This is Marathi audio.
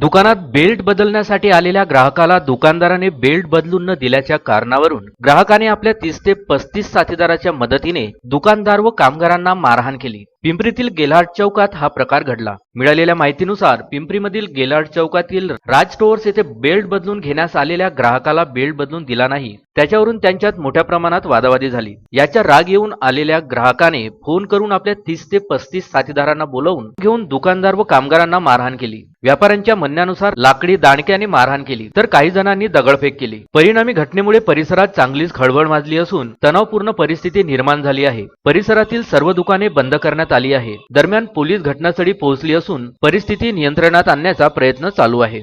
दुकानात बेल्ट बदलण्यासाठी आलेल्या ग्राहकाला दुकानदाराने बेल्ट बदलून न दिल्याच्या कारणावरून ग्राहकाने आपल्या तीस ते पस्तीस साथीदाराच्या मदतीने दुकानदार व कामगारांना मारहाण केली. पिंपरीतील गेलाड चौकात हा प्रकार घडला. मिळालेल्या माहितीनुसार पिंपरीमधील गेलाड चौकातील राज स्टोअर्स येथे बेल्ट बदलून घेण्यास आलेल्या ग्राहकाला बेल्ट बदलून दिला नाही. त्याच्यावरून त्यांच्यात मोठ्या प्रमाणात वादावादी झाली. याच्या राग येऊन आलेल्या ग्राहकाने फोन करून आपल्या तीस ते पस्तीस साथीदारांना बोलवून घेऊन दुकानदार व कामगारांना मारहाण केली. व्यापाऱ्यांच्या म्हणण्यानुसार लाकडी दांडक्याने मारहाण केली तर काही जणांनी दगडफेक केली. परिणामी घटनेमुळे परिसरात चांगलीच खळबळ माजली असून तणावपूर्ण परिस्थिती निर्माण झाली आहे. परिसरातील सर्व दुकाने बंद करण्यात आली आहे. दरम्यान पोलीस घटनास्थळी पोहोचली असून परिस्थिती नियंत्रणात आणण्याचा प्रयत्न चालू आहे.